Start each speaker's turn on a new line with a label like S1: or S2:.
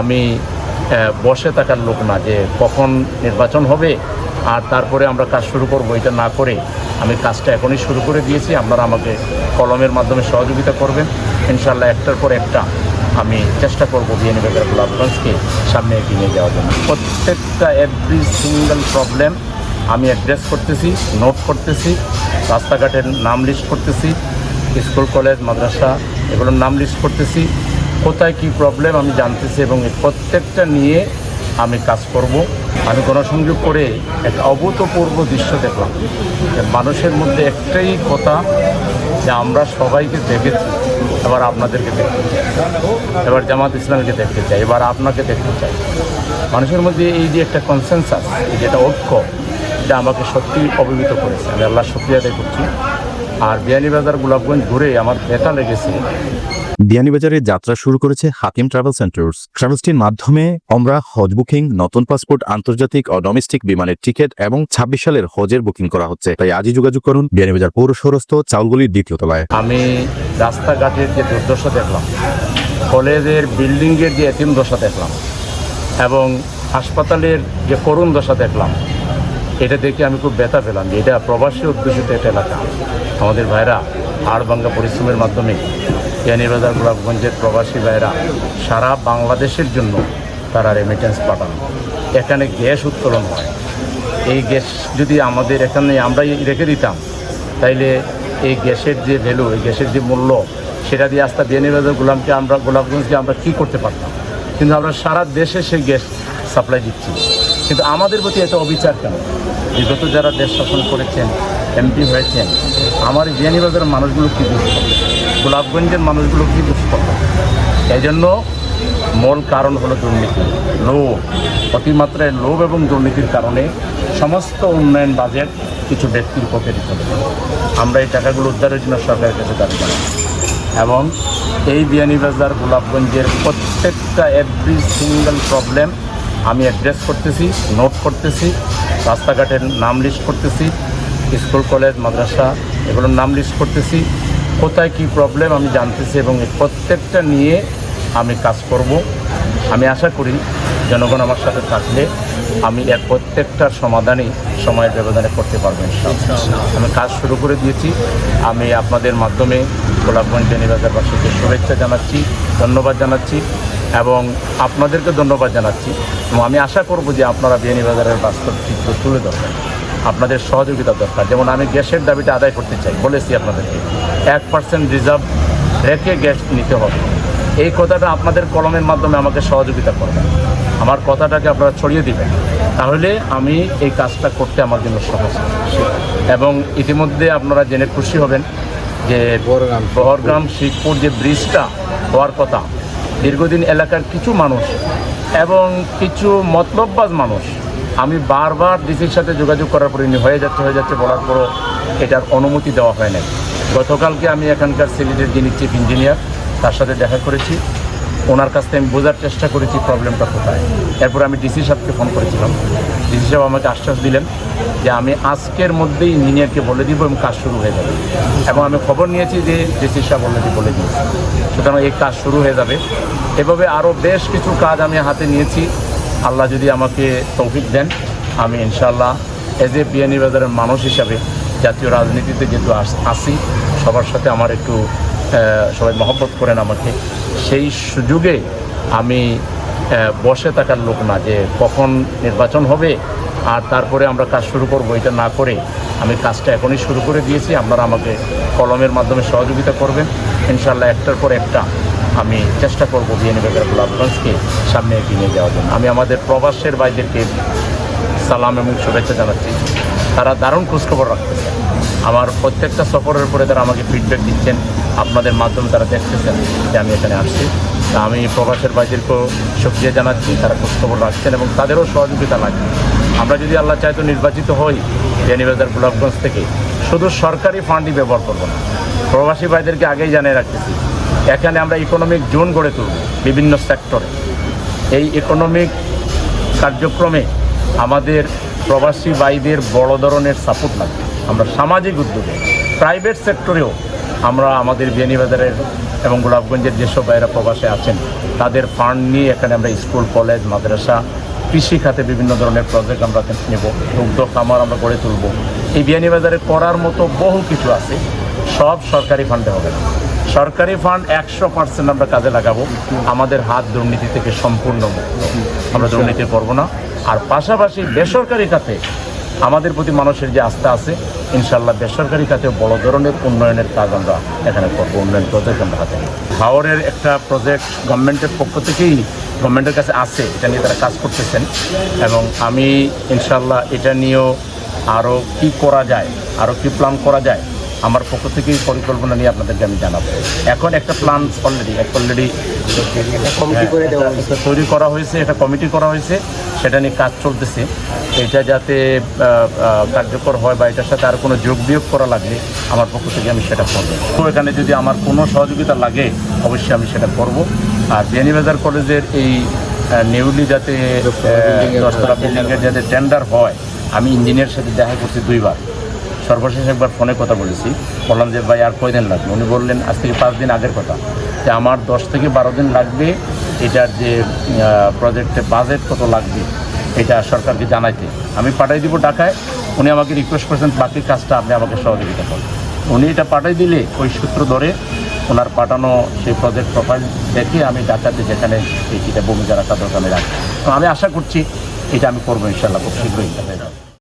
S1: আমি বসে থাকার লোক না যে কখন নির্বাচন হবে আর তারপরে আমরা কাজ শুরু করব, এটা না করে আমি কাজটা এখনই শুরু করে দিয়েছি। আপনারা আমাকে কলমের মাধ্যমে সহযোগিতা করবেন। ইনশাল্লাহ একটার পর একটা আমি চেষ্টা করব বিএনবাজার গোলাপগঞ্জকে সামনে এগিয়ে নিয়ে যাওয়ার জন্য। প্রত্যেকটা এভরি সিঙ্গেল প্রবলেম আমি অ্যাড্রেস করতেছি নোট করতেছি, রাস্তাঘাটের নাম লিস্ট করতেছি, স্কুল, কলেজ, মাদ্রাসা, এগুলোর নাম লিস্ট করতেছি। কোথায় কী প্রবলেম আমি জানতেছি এবং এই প্রত্যেকটা নিয়ে আমি কাজ করব। আমি গণসংযোগ করে এক অভূতপূর্ব দৃশ্য দেখলাম। মানুষের মধ্যে একটাই কথা যে আমরা সবাইকে দেখেছি। এবার আপনাদেরকে দেখতে চাই। এবার জামাত ইসলামকে দেখতে চাই। এবার আপনাকে দেখতে চাই। মানুষের মধ্যে এই যে একটা কনসেনসাস যেটা ঐক্য, এটা আমাকে সত্যি অভিভূত করেছে। আমি আল্লাহ শুক্রিয়া আদায় করছি। আর বিয়ানীবাজার গোলাপগঞ্জ ঘুরে আমার ব্যথা লেগেছে।
S2: বিয়ানীবাজারে যাত্রা শুরু করেছে হাকিম ট্রাভেল সেন্টার্স। ট্রাভেলসটির মাধ্যমে আমরা হজ বুকিং, নতুন পাসপোর্ট, আন্তর্জাতিক ও ডোমেস্টিক বিমানের টিকিট এবং ছাব্বিশ সালের হজের বুকিং করা হচ্ছে। তাই আজই যোগাযোগ করুন বিয়ানীবাজার পৌরসরস্থ চাউলগুলির দ্বিতীয় তলায়।
S1: আমি রাস্তাঘাটের যে দুর্দশা দেখলাম, কলেজের বিল্ডিংয়ের যে এতিম দশা দেখলাম এবং হাসপাতালের যে করুণ দশা দেখলাম, এটা দেখে আমি খুব ব্যথা পেলাম যে এটা প্রবাসী অধ্যুষিত একটা এলাকা। আমাদের ভাইরা হাড়ভাঙ্গা পরিশ্রমের মাধ্যমে বিয়ানীবাজার গোলাপগঞ্জের প্রবাসী ভাইরা সারা বাংলাদেশের জন্য তারা রেমিটেন্স পাঠান। এখানে গ্যাস উত্তোলন হয়। এই গ্যাস যদি আমাদের এখানে আমরাই রেখে দিতাম, তাইলে এই গ্যাসের যে ভ্যালু এই গ্যাসের যে মূল্য, সেটা দিয়ে আস্তে বিয়ানীবাজার গোলামকে আমরা, গোলাপগঞ্জকে আমরা কী করতে পারতাম? কিন্তু আমরা সারা দেশে সেই গ্যাস সাপ্লাই দিচ্ছি। কিন্তু আমাদের প্রতি এত অবিচার কেন? বিগত যারা দেশ শাসন করেছেন এমপি হয়েছেন, আমার বিয়ানীবাজারের মানুষগুলো কী বুঝ করবে গোলাপগঞ্জের মানুষগুলো কী বুঝ করবে এই জন্য মূল কারণ হলো দুর্নীতি। লোভ, অতিমাত্রায় লোভ এবং দুর্নীতির কারণে সমস্ত উন্নয়ন বাজেট কিছু ব্যক্তির পকেটে চলে। আমরা এই টাকাগুলো উদ্ধারের জন্য সরকারের কাছে দাবি করি। এবং এই বিয়ানীবাজার গোলাপগঞ্জের প্রত্যেকটা এভরি সিঙ্গেল প্রবলেম আমি অ্যাড্রেস করতেছি নোট করতেছি, রাস্তাঘাটের নাম লিস্ট করতেছি, স্কুল, কলেজ, মাদ্রাসা, এগুলোর নাম লিস্ট করতেছি। কোথায় কী প্রবলেম আমি জানতেছি এবং প্রত্যেকটা নিয়ে আমি কাজ করব। আমি আশা করি জনগণ আমার সাথে থাকলে আমি এর প্রত্যেকটার সমাধানই সময়ের ব্যবধানে করতে পারব আমি কাজ শুরু করে দিয়েছি। আমি আপনাদের মাধ্যমে গোলাপগঞ্জ বেনিবাজারবাসীকে শুভেচ্ছা জানাচ্ছি, ধন্যবাদ জানাচ্ছি এবং আপনাদেরকে ধন্যবাদ জানাচ্ছি। এবং আমি আশা করব যে আপনারা বিয়ানীবাজারের বাস্তব চিত্র তুলে ধরবেন। আপনাদের সহযোগিতা দরকার। যেমন আমি গ্যাসের দাবিটা আদায় করতে চাই বলেছি আপনাদেরকে। এক পার্সেন্ট রিজার্ভ রেখে গ্যাস নিতে হবে। এই কথাটা আপনাদের কলমের মাধ্যমে আমাকে সহযোগিতা করবেন। আমার কথাটাকে আপনারা ছড়িয়ে দিবেন। তাহলে আমি এই কাজটা করতে আমার জন্য সহজ। এবং ইতিমধ্যে আপনারা জেনে খুশি হবেন যে বহরগ্রাম শিবপুর যে ব্রিজটা হওয়ার কথা দীর্ঘদিন এলাকার কিছু মানুষ এবং কিছু মতলববাজ মানুষ আমি বারবার ডিসির সাথে যোগাযোগ করার পরে হয়ে যাচ্ছে হয়ে যাচ্ছে বলার পরও এটার অনুমতি দেওয়া হয় নাই। গতকালকে আমি এখানকার সিলেটের যিনি চিফ ইঞ্জিনিয়ার তার সাথে দেখা করেছি। ওনার কাছ থেকে আমি বোঝার চেষ্টা করেছি প্রবলেমটা কোথায়। এরপর আমি ডিসি সাহেবকে ফোন করেছিলাম। ডিসি সাহেব আমাকে আশ্বাস দিলেন যে আমি আজকের মধ্যেই ইঞ্জিনিয়ারকে বলে দিব এবং কাজ শুরু হয়ে যাবে। এবং আমি খবর নিয়েছি যে ডিসি সাহেব অলরেডি বলে দিয়েছে। সুতরাং এই কাজ শুরু হয়ে যাবে। এভাবে আরও বেশ কিছু কাজ আমি হাতে নিয়েছি। আল্লাহ যদি আমাকে তৌফিক দেন, আমি ইনশাল্লাহ এজ এ বিয়ানীবাজারের মানুষ হিসাবে জাতীয় রাজনীতিতে যেহেতু আস- আসি, সবার সাথে আমার একটু সবাই মহব্বত করেন আমাকে। সেই সুযোগে আমি বসে থাকার লোক না যে কখন নির্বাচন হবে আর তারপরে আমরা কাজ শুরু করব, এটা না করে আমি কাজটা এখনই শুরু করে দিয়েছি। আপনারা আমাকে কলমের মাধ্যমে সহযোগিতা করবেন। ইনশাল্লাহ একটার পর একটা আমি চেষ্টা করব বিয়ানীবাজার গোলাপগঞ্জকে সামনে এগিয়ে নিয়ে যাওয়ার জন্য। আমি আমাদের প্রবাসের বাইদেরকে সালাম এবং শুভেচ্ছা জানাচ্ছি। তারা দারুণ খোঁজখবর রাখতেছে। আমার প্রত্যেকটা সফরের পরে তারা আমাকে ফিডব্যাক দিচ্ছেন। আপনাদের মাধ্যমে তারা দেখতেছেন যে আমি এখানে আসছি। তা আমি প্রবাসের বাইদেরকেও সুক্রিয়া জানাচ্ছি। তারা খোঁজখবর রাখছেন এবং তাদেরও সহযোগিতা লাগবে। আমরা যদি আল্লাহ চাইতো নির্বাচিত হই বিয়ানীবাজার গোলাপগঞ্জ থেকে। শুধু সরকারি ফান্ডই ব্যবহার করব না। প্রবাসী ভাইদেরকে আগেই জানিয়ে রাখতেছি। এখানে আমরা ইকোনমিক জোন গড়ে তুলব বিভিন্ন সেক্টরে এই ইকোনমিক কার্যক্রমে আমাদের প্রবাসী বাইদের বড় ধরনের সাপোর্ট লাগবে। আমরা সামাজিক উদ্যোগে প্রাইভেট সেক্টরেও আমরা আমাদের বিয়ানীবাজারের এবং গোলাপগঞ্জের যেসব বাইরা প্রবাসে আছেন, তাদের ফান্ড নিয়ে এখানে আমরা স্কুল কলেজ মাদ্রাসা, কৃষি খাতে বিভিন্ন ধরনের প্রজেক্ট আমরা নেব। দুগ্ধ, খামার আমরা গড়ে তুলব। এই বিয়ানীবাজারে করার মতো বহু কিছু আছে, সব সরকারি ফান্ডে হবে। না সরকারি ফান্ড একশো পার্সেন্ট আমরা কাজে লাগাবো। আমাদের হাত দুর্নীতি থেকে সম্পূর্ণ মুক্ত। আমরা দুর্নীতি করব না। আর পাশাপাশি বেসরকারি খাতে আমাদের প্রতি মানুষের যে আস্থা আছে ইনশাল্লাহ বেসরকারি খাতে বড় ধরনের উন্নয়নের কাজ আমরা এখানে করব উন্নয়ন প্রজেক্ট আমরা হাতে নিই। হাওরের একটা প্রজেক্ট গভর্নমেন্টের পক্ষ থেকেই গভর্নমেন্টের কাছে আছে এটা নিয়ে তারা কাজ করতেছেন। এবং আমি ইনশাল্লাহ এটা নিয়েও আরও কি করা যায় আরও কি প্ল্যান করা যায় আমার পক্ষ থেকেই পরিকল্পনা নিয়ে আপনাদেরকে আমি জানাব। এখন একটা প্ল্যান অলরেডি অলরেডি
S3: কমিটি করে
S1: তৈরি করা হয়েছে এটা কমিটি করা হয়েছে সেটা নিয়ে কাজ চলতেছে। এটা যাতে কার্যকর হয় বা এটার সাথে আর কোনো যোগ বিয়োগ করা লাগলে আমার পক্ষ থেকে আমি সেটা করব। তো এখানে যদি আমার কোনো সহযোগিতা লাগে অবশ্যই আমি সেটা করব। আর বিয়ানীবাজার কলেজের এই নিউলি যাতে দশতলা বিল্ডিংয়ের যাতে টেন্ডার হয় আমি ইঞ্জিনিয়ার সাথে দেখা করছি দুইবার। সর্বশেষ একবার ফোনে কথা বলেছি। বললাম যে, ভাই, আর কয়দিন লাগবে? উনি বললেন, আজ থেকে পাঁচ দিন আগের কথা। যে আমার দশ থেকে বারো দিন লাগবে এটার যে প্রজেক্টে বাজেট কত লাগবে, এটা সরকারকে জানাইতে। আমি পাঠাই দিব ঢাকায়। উনি আমাকে রিকোয়েস্ট করেছেন, বাকি কাজটা আপনি আমাকে সহযোগিতা করেন। উনি এটা পাঠাই দিলে, ওই সূত্র ধরে ওনার পাঠানো সেই প্রজেক্ট প্রোফাইল দেখে আমি ঢাকাতে যেখানে এটা ভূমিকা রাখা দরকার রাখি তো আমি আশা করছি, এটা আমি করব ইনশাল্লাহ খুব শীঘ্রই।